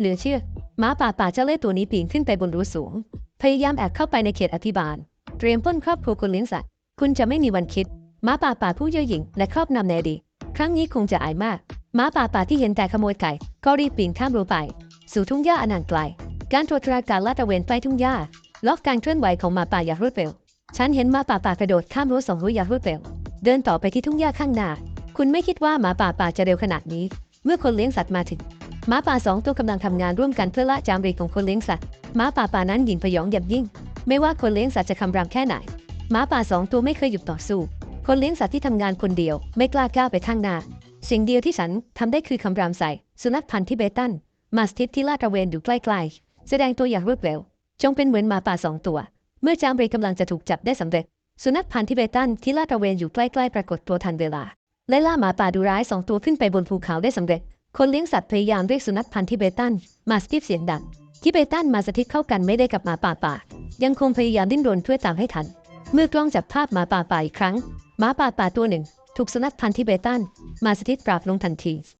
เหลือเชื่อหมาป่าป่าเจ้าเล่ห์ตัวนี้ปีนขึ้นไปบนรั้วสูง พยายามแอบเข้าไปในเขตอธิบาล เตรียมปล้นครอบครัวคนเลี้ยงสัตว์คุณจะไม่มีวันคิดหมาป่าป่าผู้เย่อหยิ่งและครอบนำในอดีตครั้งนี้คงจะอายมากหมาป่าป่าที่เห็นแต่ขโมยไก่ก็รีบปีนข้ามรั้วไป สู่ทุ่งหญ้าอันห่างไกล การตรวจตราการลาดตระเวนใกล้ทุ่งหญ้าล็อกการเคลื่อนไหวของหมาป่าอย่างรวดเร็วฉันเห็นหมาป่าป่ากระโดดข้ามรั้วสองรั้วอย่างรวดเร็วเดินต่อไปที่ทุ่งหญ้าข้างหน้า คุณไม่คิดว่าหมาป่าป่าจะเร็วขนาดนี้ เมื่อคนเลี้ยงสัตว์มาถึงหมาป่าสองตัวกำลังทำงานร่วมกันเพื่อละจามรีของคนเลี้ยงสัตว์หมาป่าป่านั้นหยินพยองอย่างยิ่ง ไม่ว่าคนเลี้ยงสัตว์จะคำรามแค่ไหนหมาป่าสองตัวไม่เคยหยุดต่อสู้ คนเลี้ยงสัตว์ที่ทำงานคนเดียว ไม่กล้าก้าวไปข้างหน้าสิ่งเดียวที่ฉันทำได้คือคำรามใส่สุนัขพันธุ์ทิเบตันมาสติฟที่ลาดตระเวนอยู่ใกล้ๆแสดงตัวอย่างรวดเร็ว จงเป็นเหมือนหมาป่าสองตัว เมื่อจามรีกำลังจะถูกจับได้สำเร็จ สุนัขพันธุ์ทิเบตันที่ลาดตระเวนอยู่ใกล้ๆปรากฏตัวทันเวลา และล่าหมาป่าดุร้ายสองตัวขึ้นไปบนภูเขาได้สำเร็จ คนเลี้ยงสัตว์พยายามเรียกสุนัขพันธุ์ทิเบตัน มาสติฟเสียงดังทิเบตันมาสติฟเข้ากันไม่ได้กับหมาป่าป่า ยังคงพยายามดิ้นรนเพื่อตามให้ทัน เมื่อกล้องจับภาพหมาป่าป่าอีกครั้ง หมาป่าป่าตัวหนึ่ง ถูกสุนัขพันธุ์ทิเบตัน มาสติฟปราบลงทันที